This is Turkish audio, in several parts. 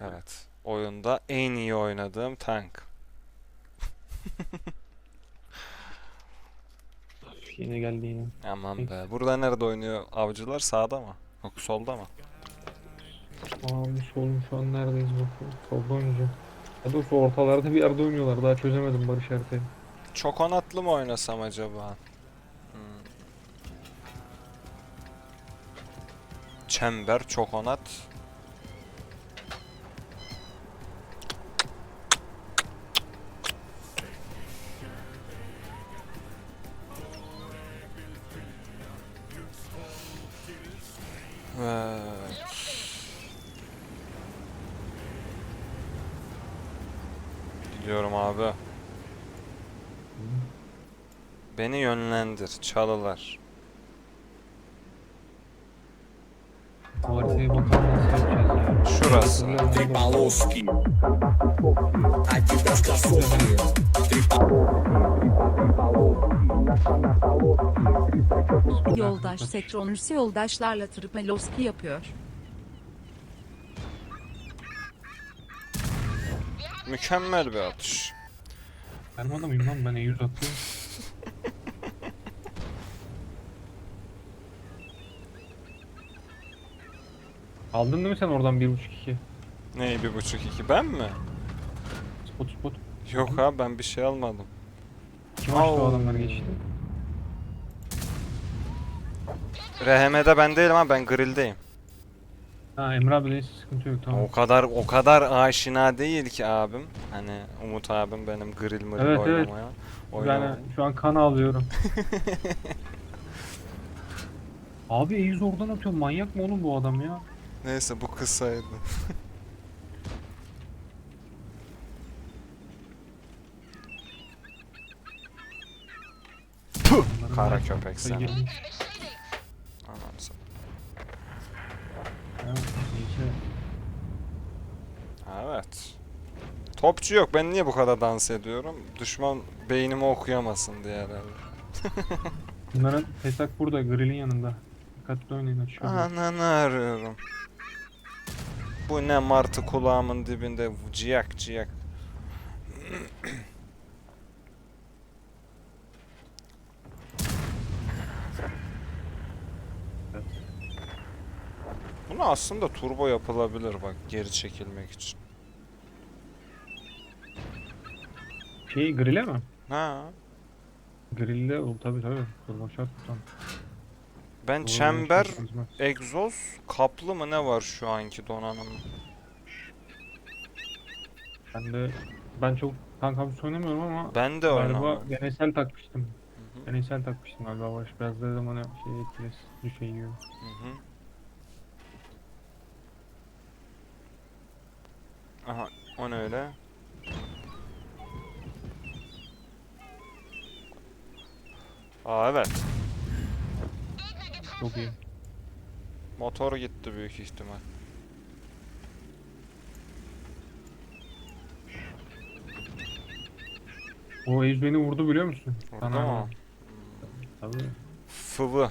Evet. Oyunda en iyi oynadığım tank. Yine geldi yine. Aman be. Burada nerede oynuyor avcılar? Sağda mı? Yok solda mı? Abi solun şu an neredeyiz bakayım. Solda oynayacağım. Ya da şu ortalarda bir yerde oynuyorlar. Daha çözemedim Barış haritayı. Çokonatlı mı oynasam acaba? Hmm. Çember, çokonat. Evet. Çalılar. Bu haritaya bakalım nasıl yapacağız ya. Şurası. Yoldaş Sektronusi yoldaşlarla Tripalowski yapıyor. Mükemmel bir atış. Benim adamıyım lan ben E100 atıyorum. Aldın değil mi sen oradan 1.5-2? Neyi bir buçuk iki ben mi? Spot spot. Yok abi ben bir şey almadım. Kim açtı o adamları geçti? RHM'de ben değilim ama ben grill'deyim. Ha Emre abi neyse sıkıntı yok tamam. O kadar o kadar aşina değil ki abim. Hani Umut abim benim grill mırıl Evet, evet. oynamaya. oynamaya. Ben şu an kan alıyorum. Abi E100 oradan atıyor. Manyak mı oğlum bu adam ya? Neyse bu kısaydı. Onların Kara köpek sen. Anam sen. Evet. Topçu yok. Ben niye bu kadar dans ediyorum? Düşman beynimi okuyamasın diye herhalde. Bunların Pesak burada grillin yanında. Dikkatli oynayın açıyor. Ananı arıyorum. Bu ne martı kulağımın dibinde ciyak ciyak. Bunu aslında turbo yapılabilir bak geri çekilmek için. Şey grille mi? Ha. Grille ol tabi tabi. Durma şart tutan. Ben Doğru, çember, çözmez. egzoz, kaplı mı ne var şu anki donanım? Ben de ben çok tank avcısı oynamıyorum ama Ben de galiba oynamam. deneysel takmıştım. Hı hı, Deneysel takmıştım galiba baş. Biraz da zaman şey etkilesi. Düşe yiyor. hı hı. Aha, o ne öyle? Aa evet. İyi. Motor gitti büyük ihtimal. O Age beni vurdu biliyor musun? Orada Sana- mı? Tabii. Fıvı.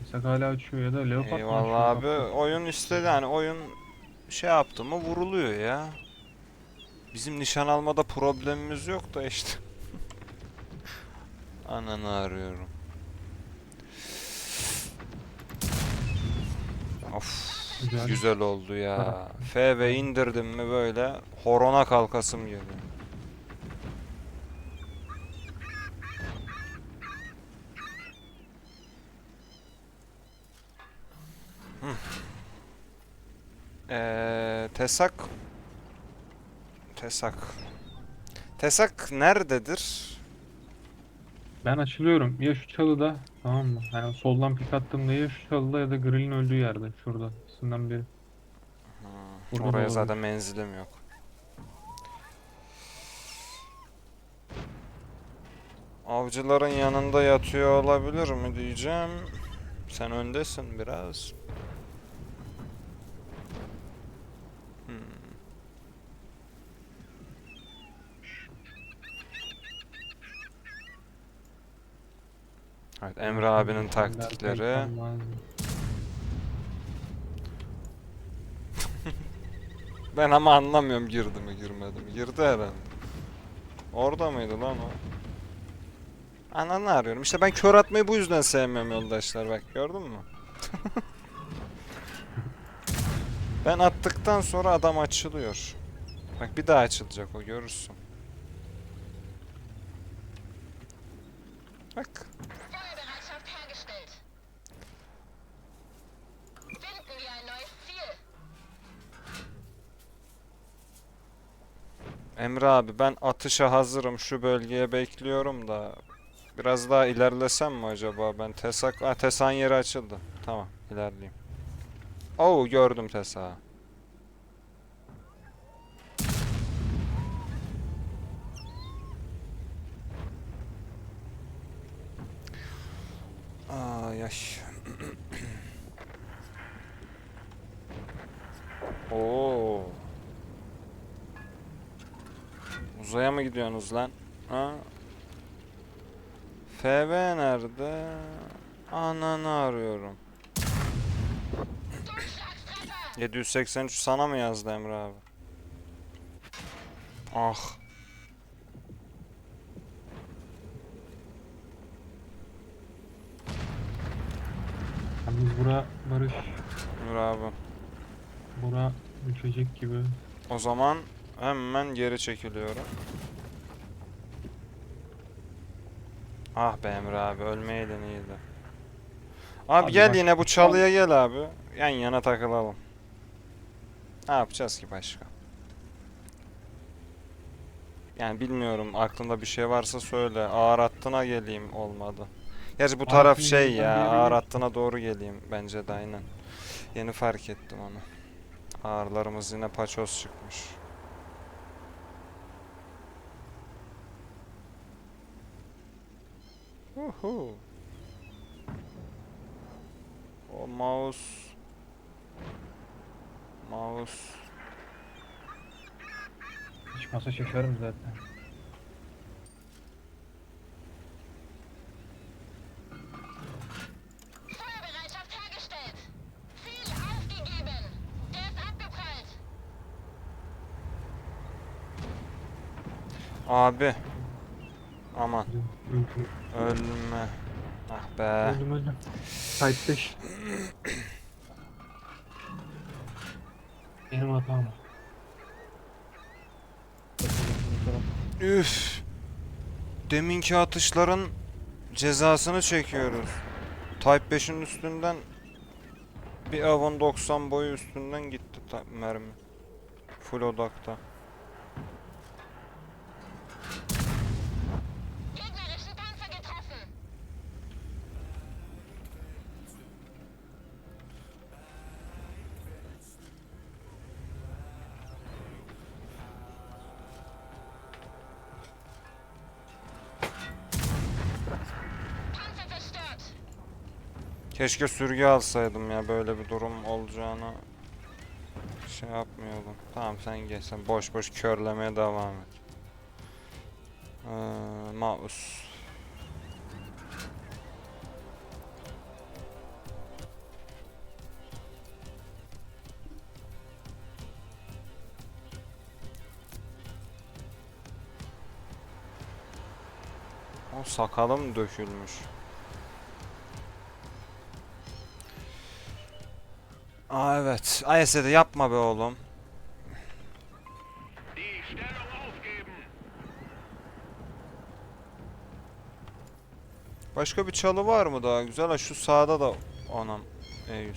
Pesak hala açıyor ya da Leopard mı açıyor? Eyvallah abi. Oyun istedi yani oyun şey yaptı mı vuruluyor ya. Bizim nişan almada problemimiz yok da işte. Ananı arıyorum. Of Güzel. güzel oldu ya. FV indirdim mi böyle horona kalkasım geliyor. Ee, Tesak Tesak Tesak nerededir? Ben açılıyorum. Ya şu çalıda tamam mı? Yani soldan pik attığımda ya şu çalıda ya da grillin öldüğü yerde. Şurada. İkisinden biri. Burada da Oraya zaten menzilim yok. Avcıların yanında yatıyor olabilir mi diyeceğim. Sen öndesin biraz. Hmm. Evet Emre abinin taktikleri. Ben ama anlamıyorum girdi mi girmedi mi. Girdi herhalde. Orada mıydı lan o? Ananı arıyorum. İşte ben kör atmayı bu yüzden sevmiyorum yoldaşlar bak gördün mü? ben attıktan sonra adam açılıyor. Bak bir daha açılacak o görürsün. Bak. Emre abi ben atışa hazırım şu bölgeye bekliyorum da biraz daha ilerlesem mi acaba? Ben Tesak ha, Tesan yeri açıldı. Tamam ilerleyeyim. Oo gördüm Tesa Ay ay. Oo Uzaya mı gidiyorsunuz lan? Ha? FV nerede? Ananı arıyorum. 783 sana mı yazdı Emre abi? Ah. Yalnız bura Barış. Emre abi. Bura düşecek gibi. O zaman hemen geri çekiliyorum. Ah be Emre abi ölmeyeydin iyiydi. Abi Abi gel bak- yine bu çalıya gel abi. Yan yana takılalım. Ne yapacağız ki başka? Yani bilmiyorum aklında bir şey varsa söyle. Ağır hattına geleyim olmadı. Gerçi bu taraf hattına şey ya ağır hattına doğru geleyim bence de aynen. Yeni fark ettim onu. Ağırlarımız yine paçoz çıkmış. Uhu. O mouse. Mouse. Çıkmasa şaşarım zaten. Abi aman. Ölme. Ah be. Öldüm, öldüm. Type 5. Benim hatam. üf. Deminki atışların cezasını çekiyoruz. Type 5'in üstünden bir Avon 90 boyu üstünden gitti mermi. Full odakta Keşke sürgü alsaydım ya böyle bir durum olacağını şey yapmıyordum. Tamam sen geç sen boş boş körlemeye devam et. Ee, mouse. O sakalım dökülmüş. Aa evet. AES'de yapma be oğlum. Başka bir çalı var mı daha güzel? Ha şu sağda da anam E100.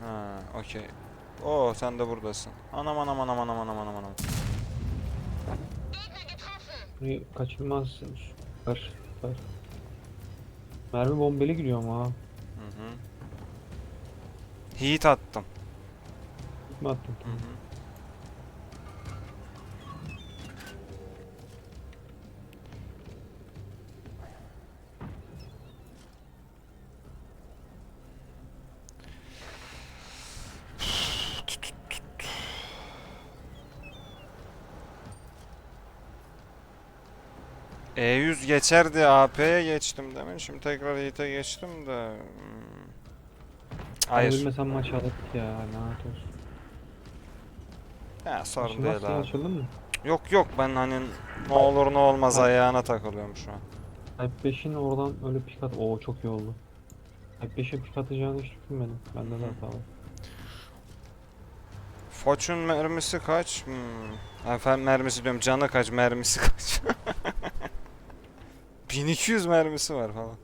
Ha, okey. Oo sen de buradasın. Anam anam anam anam anam anam anam. Burayı kaçırmazsın. Süper. Süper. Mermi bombeli gidiyor ama ha. Hı hı. Heat attım. Gitme attım. Hı hı. E100 geçer diye AP'ye geçtim demin. Şimdi tekrar Yiğit'e geçtim de. hmm. Hayır. Ölmesem maç aldık ya lanet olsun. Ya sorun Şimdi değil abi. açıldın mı? Yok yok ben hani ne olur ne olmaz ayağına takılıyorum şu an. Type 5'in oradan öyle pik at. Oo çok iyi oldu. Type 5'e pik atacağını hiç düşünmedim. Bende de hata var. Fortune mermisi kaç? Hmm. Efendim mermisi diyorum canı kaç mermisi kaç? 1200 mermisi var falan.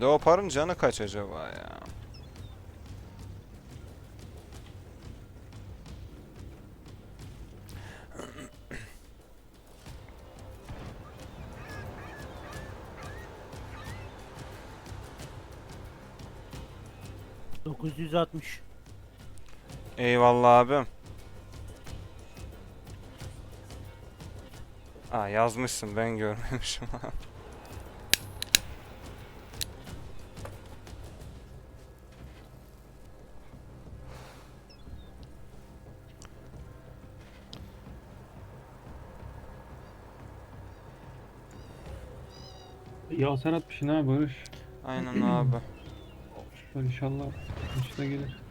Leopard'ın canı kaç acaba ya? Eyvallah abim. Aa yazmışsın ben görmemişim. Ya sen atmışsın ha Barış. Aynen abi. Süper inşallah maçta gelir.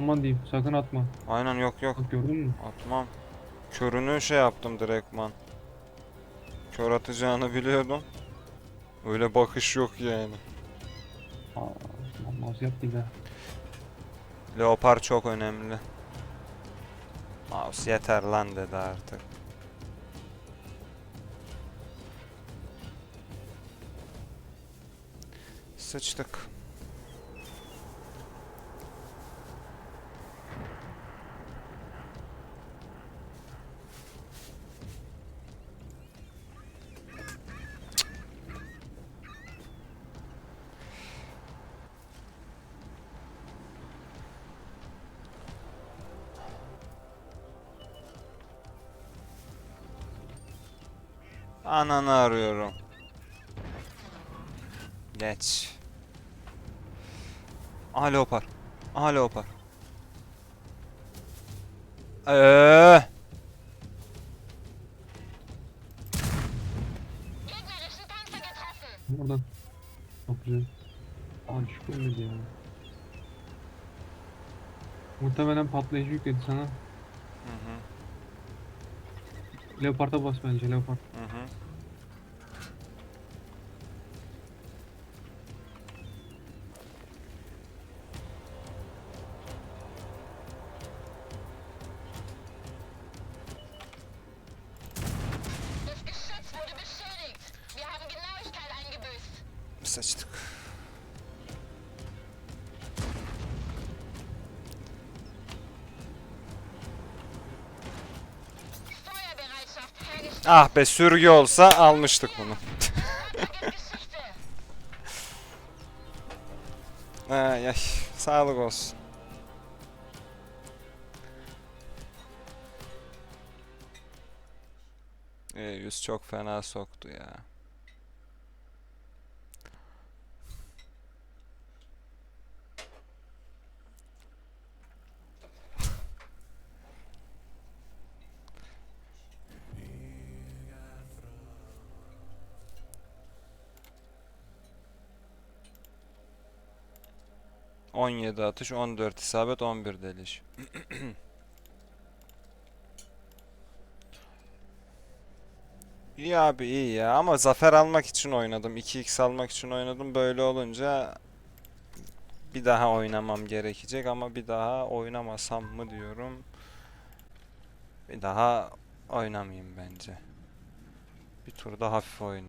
Aman diyeyim sakın atma. Aynen yok yok Bak gördün mü? atmam. Körünü şey yaptım direktman. Kör atacağını biliyordum. Öyle bakış yok yani. Aa, olmaz yap bir daha. Leopar çok önemli. Mouse yeter lan dedi artık. Sıçtık. Ananı arıyorum. Geç. Aha leopar. Aha leopar. Eee. Oradan. Çok güzel. Aa düşük ölmedi ya. Muhtemelen patlayıcı yükledi sana. Hı hı. Leopard'a bas bence Leopard. Hı hı. Hergestellt. Ah be sürgü olsa almıştık bunu. Ay ay sağlık olsun. Ee, yüz çok fena soktu ya. On yedi atış, 14 isabet, 11 deliş. İyi abi iyi ya ama zafer almak için oynadım. 2x almak için oynadım. Böyle olunca bir daha oynamam gerekecek ama bir daha oynamasam mı diyorum. Bir daha oynamayayım bence. Bir tur da hafif oyun.